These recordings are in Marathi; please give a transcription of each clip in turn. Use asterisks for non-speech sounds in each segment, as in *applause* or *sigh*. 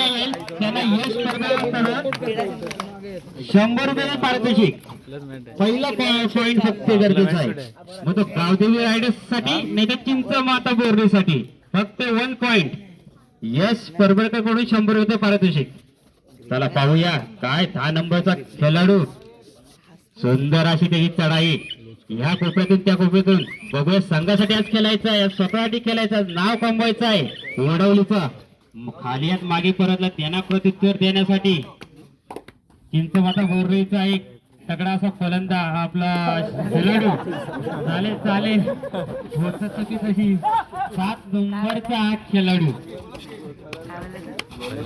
पटकावेल त्याला यश स्पर्धेकडून शंभर रुपये पारितोषिक. पहिला पॉईंट फक्त गरजेचा आहे. मग तो गावदेवी रायडर्ससाठी नाही तर चिंच माता बोर्डीसाठी. फक्त वन पॉइंट यश परबरकरकडून शंभर रुपये पारितोषिक. चला पाहूया काय दहा नंबरचा खेळाडू. सुंदर अशी त्याची चढाई. ह्या कोपऱ्यातून त्या कोपऱ्यातून. बघूया संघासाठी आज खेळायचं आहे. स्वतःसाठी खेळायचं नाव कमवायचं आहे. वडवलीचा. खाली मागे परतला त्यांना प्रत्युत्तर देण्यासाठी. चिंचमाता बोर्रीचा एक तगडा असा फलंदा आपला खेळाडू चालेल चालेल. होत चुकी तशी. सात नंबरचा खेळाडू.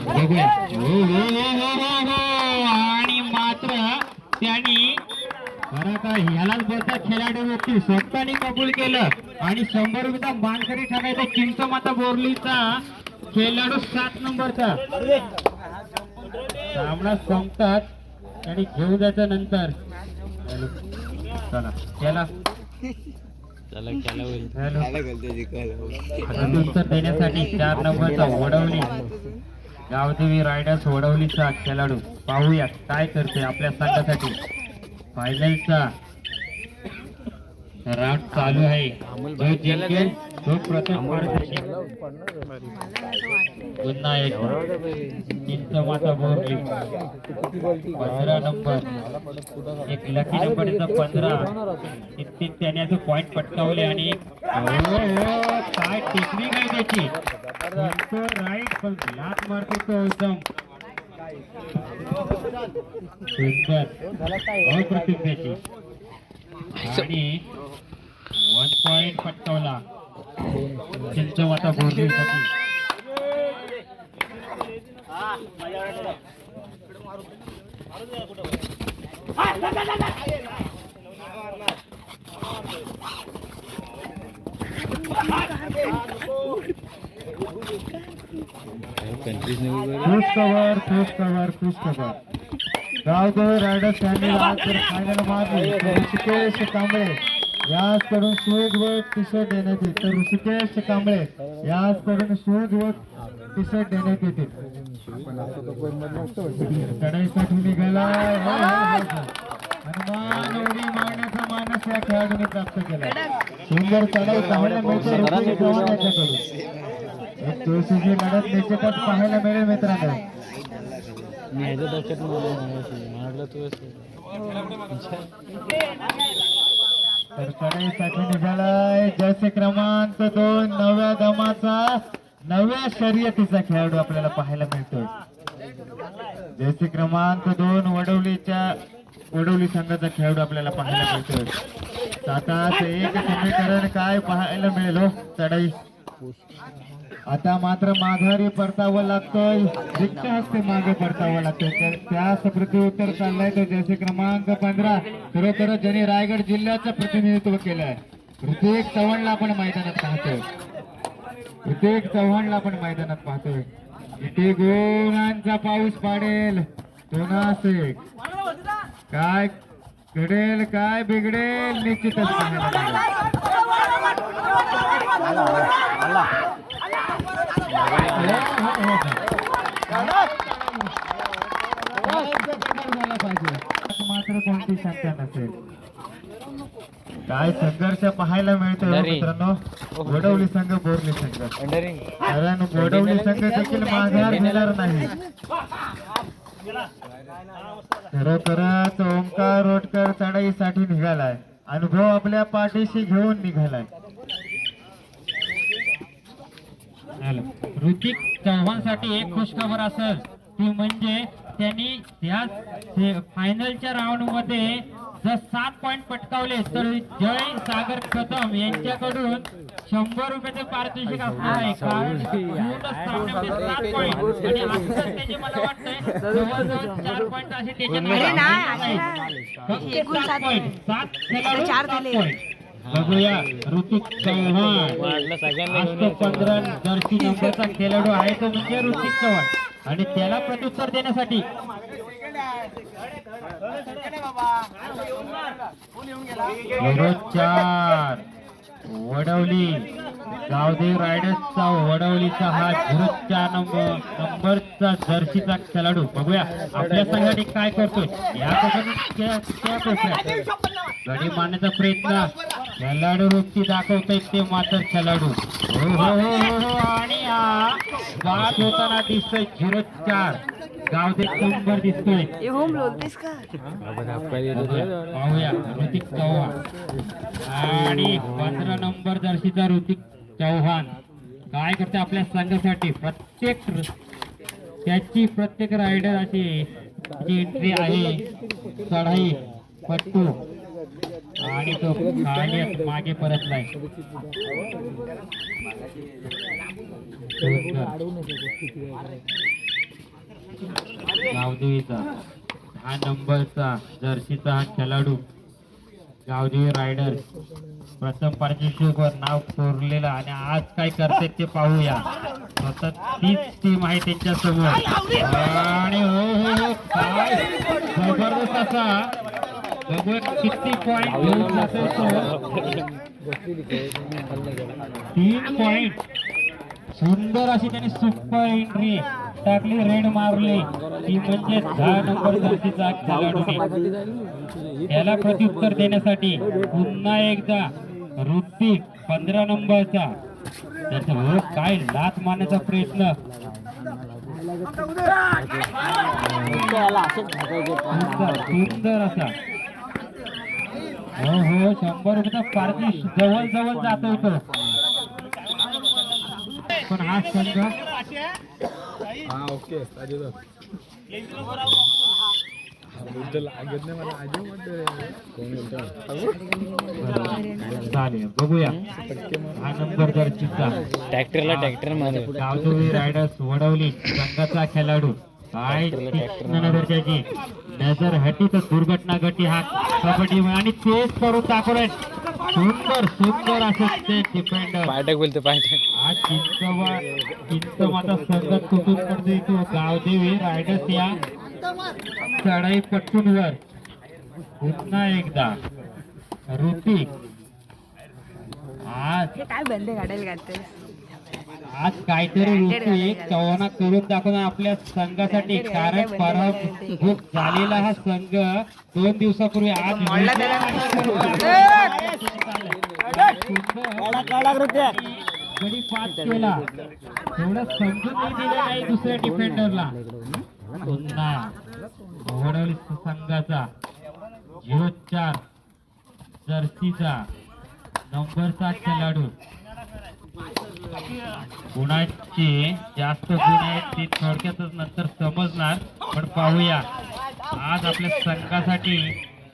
बघूया. हो हो, हो हो हो हो आणि मात्र त्यांनी खरं तर ह्यालाच बोलतात खेळाडू व्यक्ती. स्वतःने कबूल केलं. आणि शंभर रुपयाचा मानकरी ठरायचा चिंचमाता बोरलीचा. खेळाडू सात नंबरचा. सामना संपतात आणि घेऊन जायचं नंतर. चला. उत्तर देण्यासाठी चार नंबरचा वडवली गावदेवी रायडर्स वडवलीचा खेळाडू. पाहूया काय करते आपल्या संघासाठी. फायनलचा राऊंड चालू आहे. जो जिंकेल तो प्रथम. पुन्हा एक बोरली पंधरा नंबर. एक लकी नंबर इथं पंधरा. इतके त्याने असं पॉइंट पटकावले आणि काय टेक्निक आहे त्याची. राईट पण लात मारतो तो एकदम. सुंदर. अप्रतिम त्याची. आणि वन पॉइंट पटकावला चिंचवाता बोर्डीसाठी खुश कवर खुश कवर खुश कवर गावदेव रायडर्स यांनी फायनल मारली. ऋषिकेश कांबळे याचकडून शूज व टी शर्ट देण्यात येईल तर ऋषिकेश कांबळे याचकडून शूज व टी शर्ट देण्यात येतील चढाईसाठी निघाला हनुमान उडी मारण्याचा मानस या खेळाडूने प्राप्त केला. सुंदर चढाई पाहायला मिळते एक तुळशीची लढत निश्चितच पाहायला मिळेल मित्रांनो. मी ह्याच्या डोक्यात मारलं तू तर चढाईसाठी निघालाय जसे क्रमांक दोन नव्या दमाचा नव्या शर्यतीचा खेळाडू आपल्याला पाहायला मिळतोय. जर्सी क्रमांक दोन वडवलीच्या वडवली संघाचा खेळाडू आपल्याला पाहायला मिळतोय. आता एक समीकरण काय पाहायला मिळेल हो, चढाई? आता मात्र माघारी परतावं लागतोय. रिक्त हस्ते मागे परतावं लागतोय. तर त्या उत्तर चाललाय तो जैसे क्रमांक पंधरा. खरोखर ज्यांनी रायगड जिल्ह्याचं प्रतिनिधित्व केलंय. ऋतिक चव्हाणला आपण मैदानात पाहतोय. ऋतिक चव्हाणला आपण मैदानात पाहतोय. किती गुणांचा पाऊस पाडेल. दोनासेक. काय घडेल काय बिघडेल निश्चितच पाहायला मात्र कोणती शंका नसेल काय संघर्ष पाहायला मिळतोय हो मित्रांनो. वडवली संघ बोरली संघ. कारण वडवली संघ देखील माघार घेणार नाही. खरोखरच ओंकार रोटकर चढाईसाठी निघालाय. अनुभव आपल्या पाठीशी घेऊन निघालाय. ऋतिक चव्हाणसाठी एक खुशखबर असेल ती म्हणजे त्यांनी त्या फायनलच्या राऊंडमध्ये जर सात पॉइंट पटकावले तर जय सागर कदम यांच्याकडून शंभर रुपयाचे पारितोषिक असणार आहे. कारण सात पॉइंट आणि असं त्याचे मला वाटतंय जवळजवळ चार पॉइंट असे सात पॉइंट सात खेळाडू सात दिले. बघूया. ऋतिक चव्हाण. वाढलं सगळ्यांना आज तो पंधरा जर्सी नंबरचा खेळाडू आहे तो म्हणजे ऋतिक चव्हाण. आणि त्याला प्रत्युत्तर देण्यासाठी चार. वडवली. गावदेव रायडर्सचा वडवलीचा हा झिरो चार नंबर नंबरचा जर्सीचा खेळाडू. बघूया आपल्या संघाने काय करतोय? या कोपऱ्यात गडी मारण्याचा प्रयत्न. खेळाडू वृत्ती दाखवतोय ते मात्र खेळाडू. हो हो हो आणि बाद होताना दिसतोय झिरो चार. गावदेव नंबर दिसतोय. पाहूया ऋतिक चव्हाण. आणि पंधरा नंबर जर्सीचा ऋतिक चव्हाण. काय करते आपल्या संघासाठी? प्रत्येक त्याची प्रत्येक रायडर अशी जी एंट्री आहे. चढाई पट्टू. आणि तो खाली मागे परतलाय गावदेवीचा हा नंबरचा जर्सीचा हा खेळाडू गावदेवी रायडर प्रथम पारितोषिकवर नाव कोरलेलं आणि आज काय करते ते पाहूया. स्वतः तीच टीम आहे त्यांच्यासमोर आणि हो हो हो काय? जबरदस्त असा. किती पॉइंट घेऊन जातो तो तीन पॉइंट सुंदर अशी त्यांनी सुपर एंट्री टाकली रेड मारली. ती म्हणजे दहा नंबर जातीचा खेळाडूने. त्याला प्रत्युत्तर देण्यासाठी पुन्हा एकदा ऋतिक पंधरा नंबरचा त्याचा हो काय? लात मारण्याचा प्रयत्न. सुंदर असा. शंभर रुपयाचा पारदी जवळ जवळ जातोय तो पण हा संघ चालेल बघूया. हा नंबर जर्सीचा ट्रॅक्टरला ट्रॅक्टर मारे गावदेवी रायडर्स वडवली संघाचा खेळाडू. तीक्ष्ण नजर हटी तर दुर्घटना घटी हा कबड्डी आणि तेच करून दाखवलंय सुंदर सुंदर असं ते डिफेंडर पायटक बोलते पायटक. आज चिंचवा चिंचमाचा संघ तुटून पडतोय तो गावदेवी रायडर्स या चढाई पट्टूनवर पुन्हा एकदा. ऋतिक. आज हे काय बंदे काढायला आज काहीतरी ऋतिक चव्हाणा करून दाखवणार आपल्या संघासाठी कारण पराभूत झालेला हा संघ दोन दिवसापूर्वी आज गडी पास केला. थोडं समजून नाही दिलं नाही दुसऱ्या डिफेंडरला पुन्हा वडवली संघाचा झिरो चार जर्सीचा नंबरचा खेळाडू. गुणाचे जास्त गुण आहेत ते थोडक्यातच नंतर समजणार पण पाहूया. आज आपल्या संघासाठी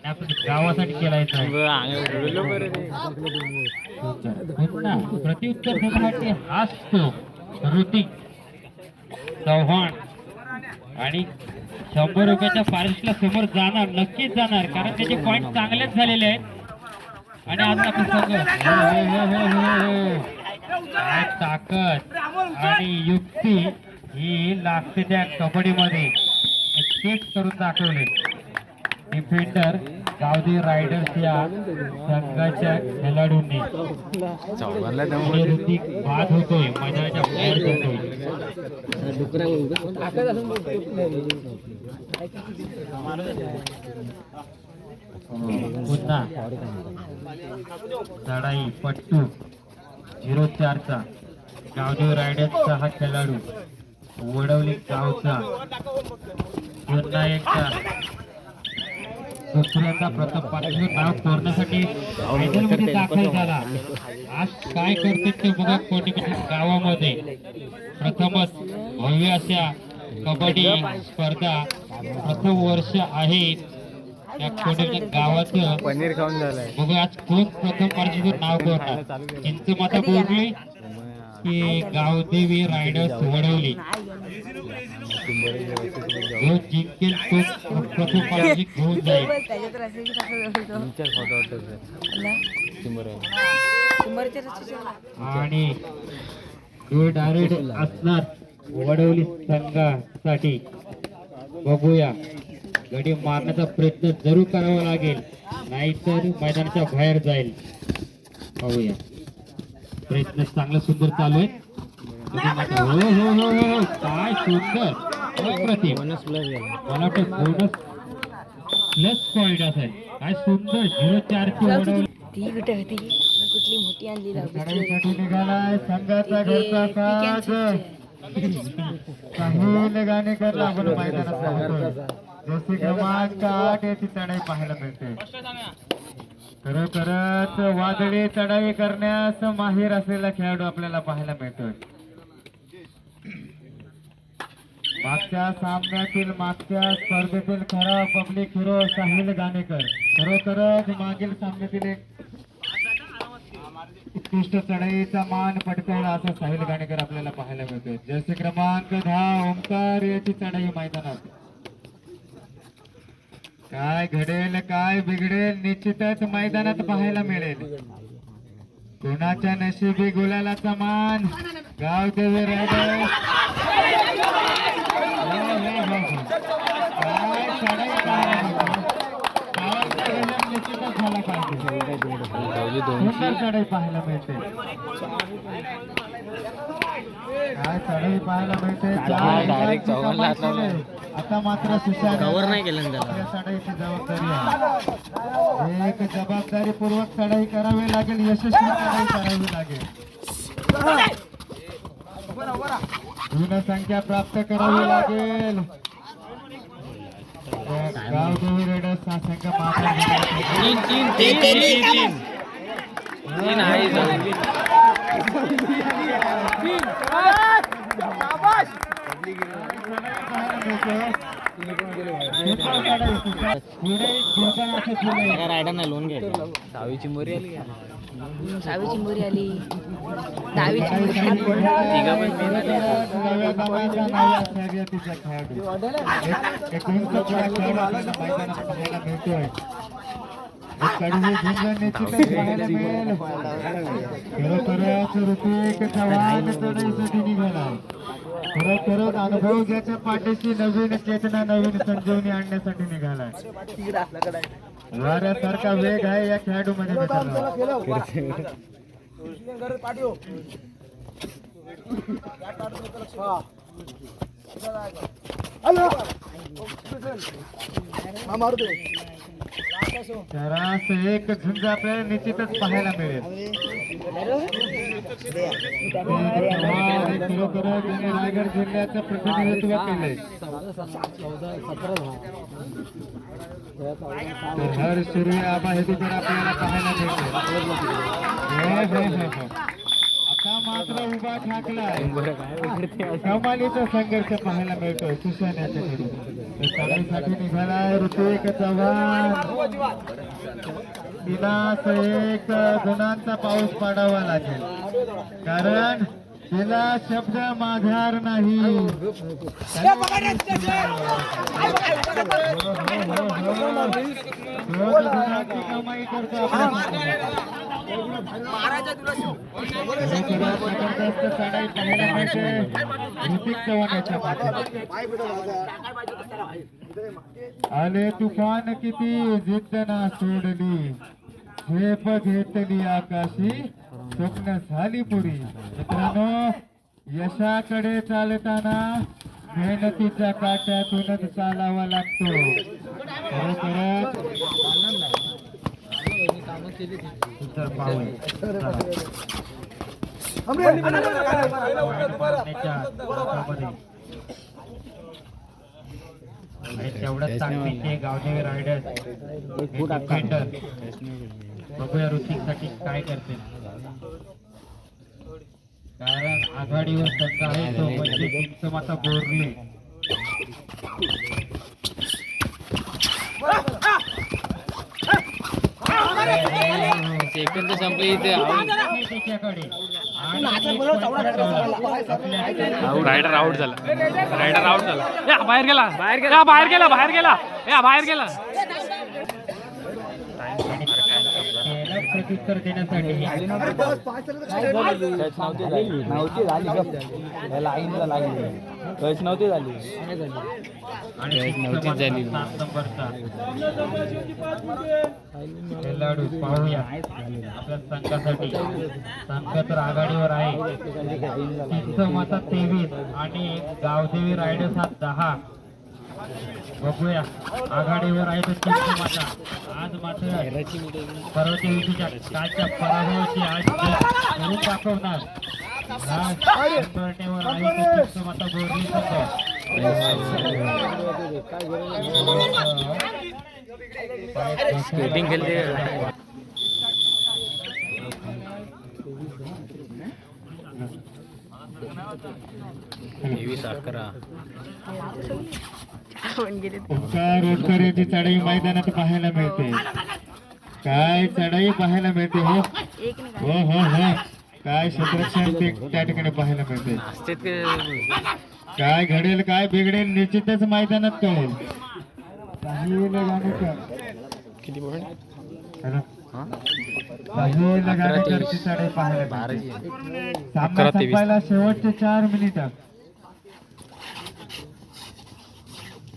आपल्या गावासाठी खेळायचं आहे. हो प्रत्युत्तर देण्यासाठी हाच तो ऋतिक चव्हाण. आणि शंभर रुपयाच्या पारितोषिकला समोर जाणार नक्कीच जाणार कारण त्याचे पॉईंट चांगलेच झालेले आहेत. आणि आज आपण संघ हो, हो, काय ताकद आणि युक्ती ही लागते त्या कबड्डीमध्ये चेक करून दाखवले. डिफेंडर गावदी रायडर्स या संघाच्या खेळाडूंनी. ऋतिक बाद होतोय मैदानाच्या बाहेर जातोय. पुन्हा लढाई पट्टू. झिरो चारचा गावदेव रायडर्सचा हा खेळाडू. वडवली गावचा. पुन्हा एकदा दुसऱ्यांदा प्रथम पाठवून नाव कोरण्यासाठी मैदानामध्ये दाखल झाला. आज काय करते ते बघा कोणी गावामध्ये. प्रथमच भव्य अशा कबड्डी स्पर्धा प्रथम वर्ष आहे. गावाचं पनीर खाऊन झालंय. बघू आज कोण प्रथम नाव बोलली की गावदेवी रायडर्स वडवली. जो जिंकेल तो प्रथम पारितोषिक घेऊन जाईल. आणि डायरेक्ट असणार वडवली संघासाठी बघूया. गडी मारण्याचा प्रयत्न जरूर करावा लागेल. नाहीतर मैदानाच्या बाहेर जाईल. पाहूया. प्रयत्न चांगला सुंदर चालू आहे. हो हो हो हो काय सुंदर. अप्रतिम मला वाटतं बोनस प्लस पॉईंट असेल काय सुंदर. झिरो ती. होती कुठली मोठी आणली निघालाय संघाचा घरचा आपण मैदानात पाहतोय. जसे क्रमांक आठ याची चढाई पाहायला मिळते. खरोखरच वादळी चढाई करण्यास माहीर असलेला खेळाडू आपल्याला पाहायला मिळतोय. मागच्या सामन्यातील मागच्या स्पर्धेतील खरा पब्लिक हिरो साहिल गाणेकर. खरोखरच मागील सामन्यातील एक उत्कृष्ट चढाईचा मान पटकावला असा साहिल गाणेकर आपल्याला पाहायला मिळतोय. जसे क्रमांक दहा ओंकार याची चढाई मैदानात. काय घडेल काय बिघडेल निश्चितच मैदानात पाहायला मिळेल. कोणाच्या नशिबी गुलालाचा मान? गावदेवी रायडर हो, हो, हो, काय झाला पाहिजे चढाई पाहायला मिळते. काय चढाई पाहायला मिळते? हा. आता मात्र सुशांत कव्हर नाही केलं ना त्याला. आपल्या चढाईची जबाबदारी आहे. एक जबाबदारी पूर्वक चढाई करावी लागेल यशस्वी चढाई करावी लागेल. गुणसंख्या प्राप्त करावी लागेल. गावदेवी रेडर्स हा संघ तीन तीन तीन तीन तीन तीन तीन आहे जाऊ. रायडर नाही लोन घ्यायचं दहावीची मोरी आली का? सहावीची मोरी आली दहावीची मोरी आली तिघं पण तीन आले. नव्या नावाचा नव्या खरोखरच ऋतिक चव्हाण चढाईसाठी निघाला खरोखरच अनुभव ज्याच्या पाठीशी नवीन चेतना नवीन संजीवनी आणण्यासाठी निघालाय. वाऱ्यासारखा वेग आहे या खेळाडूमध्ये मित्रांनो *laughs* सरास एक झुंज आपल्याला निश्चितच पाहायला मिळेल. खरोखरच त्यांनी रायगड जिल्ह्याचं प्रतिनिधित्व केले तर हर सूर्य आबा हे तिकडे आपल्याला पाहायला मिळते मात्र उभा कमालीचा संघर्ष पाहायला तर चढाईसाठी निघालाय ऋतिक चव्हाण. तिला एक गुणांचा पाऊस पाडावा लागेल. कारण ह्याला शब्द माघार नाही. कमाई करतो आले तुफान किती जिद्द ना सोडली. झेप घेतली आकाशी. स्वप्न झाली पुरी मित्रांनो यशाकडे चालताना मेहनतीच्या काट्यातूनच चालावा लागतो. खरोखरच सुंदर पाऊल चला. मारण्याच्या तेवढंच ताकदीचे गावदेवी रायडर बघूया ऋतिकसाठी काय करते. कारण आघाडीवर संघ आहे तो म्हणजे सेकंद संपले इथे रायडर आउट झाला. रायडर आउट झाला. या बाहेर गेला. बाहेर गेला. बाहेर गेला. बाहेर गेला. या बाहेर गेला. उत्तर देण्यासाठी नव्हती झाली. लागली कळच नव्हती झाली. खेळाडू पाहूया. आपल्या संघासाठी. संघ तर आघाडीवर आहे. तेवीस आणि गावदेवी रायडर्स हा दहा. बघूया. आघाडीवर आहे तर मत आज मात्र पर्वती विजेच्या कालच्या पराभवाची आज करून दाखवणार आज संघटनेवर आहे तर तिचं मत बोरली संघ स्केटिंग खेळते. तेवीस अकरा ओंकार ओंकार यांची चढाई मैदानात पाहायला मिळते. काय चढाई पाहायला मिळते हो? हो हो हो. काय क्षेत्रक्षण ते त्या ठिकाणी पाहायला मिळते. काय घडेल काय बिघडेल निश्चितच मैदानात कळेल. किती पाहायला शेवटचे चार मिनिट तेच का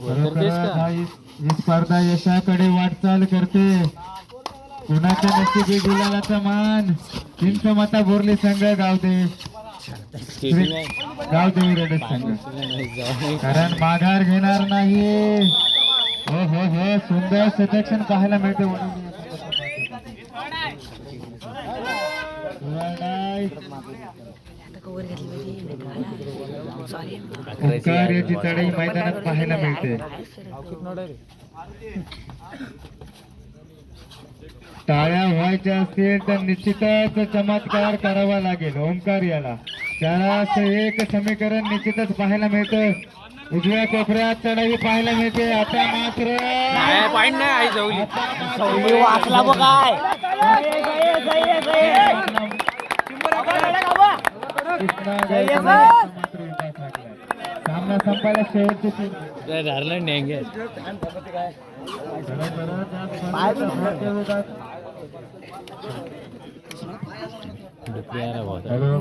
ही स्पर्धा यशाकडे वाटचाल करते. कुणाच्या नशिबी गुलालाचा मान? चिंच माता बोरली संघ आहे गावदेवी रेडस संघ. कारण माघार घेणार नाही. हो हो हो सुंदर सदक्षण पाहायला मिळते कवर घेतली पाहिजे सॉरी ओंकार याची चढाई मैदानात पाहायला मिळते टाळ्या व्हायच्या असतील तर निश्चितच चमत्कार करावा लागेल ओंकार याला त्याला एक समीकरण निश्चितच पाहायला मिळतं उजव्या कोपऱ्यात चढाई पाहायला मिळते आता मात्र पॉईंट नाही वाचला बघ काय कृष्णा गायकवाड मात्र सामना संपायला शेवटचे तीन नाही झालं नेंगे खरोखरच या स्पर्धेचा भाग्यविधाता- हॅलो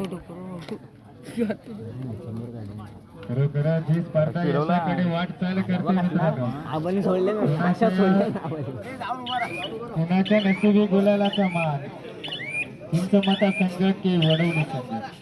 खरोखरच ही स्पर्धा यशाकडे वाटचाल कुणाच्या नशिबी गुलाला मान. तुमचं मता संघ की वडवली संघ.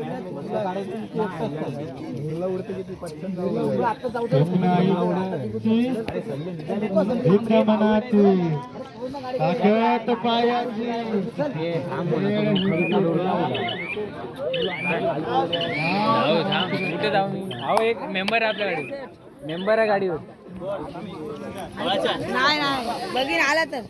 कुठे जाऊ मी अहो एक मेंबर आहे आपल्या गाडी मेंबर आहे गाडीवर नाही नाही. बघीन आला तर.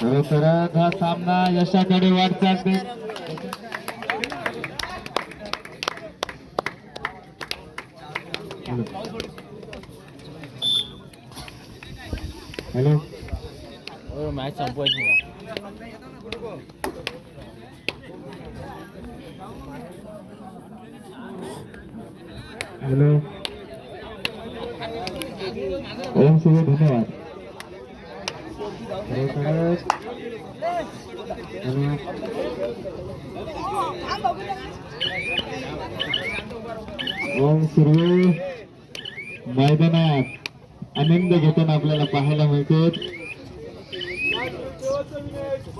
खरोखरच हा सामना यशाकडे वाटचाल हॅलो. मॅच संपवायची. हॅलो. ओम शिव धन्यवाद. ओम सुर्वे मैदानात आनंद घेताना आपल्याला पाहायला मिळते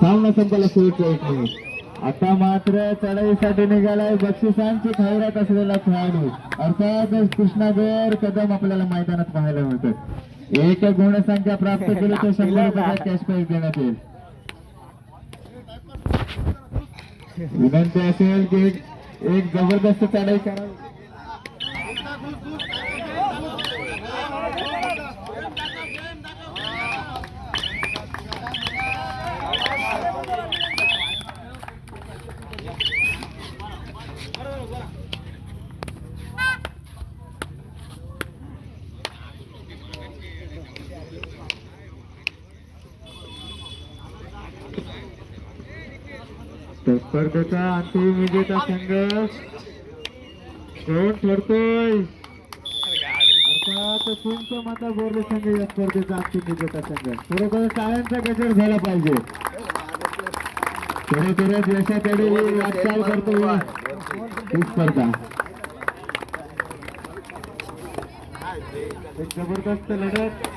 सामना संपायला सुरू एक मिनिट आता मात्र चढाईसाठी निघालाय बक्षिसांची खैरात असलेला खेळाडू. अर्थात कृष्णागर कदम आपल्याला मैदानात पाहायला मिळतात एक गुणसंख्या प्राप्त *laughs* केली तर शंभर रुपयाचा कॅश प्राईज देण्यात येईल. विनंती असेल की एक एक जबरदस्त चढाई करावी. त्या स्पर्धेचा अंतिम विजेता संघ. कोण ठरतोय अर्थात तुमचं माता बोरले संघ या स्पर्धेचा अंतिम विजेता संघ. खरोखर टाळ्यांचा गजर झाला पाहिजे. खरोखरच यशाकडे वाटचाल करतो ही स्पर्धा. एक जबरदस्त लढत.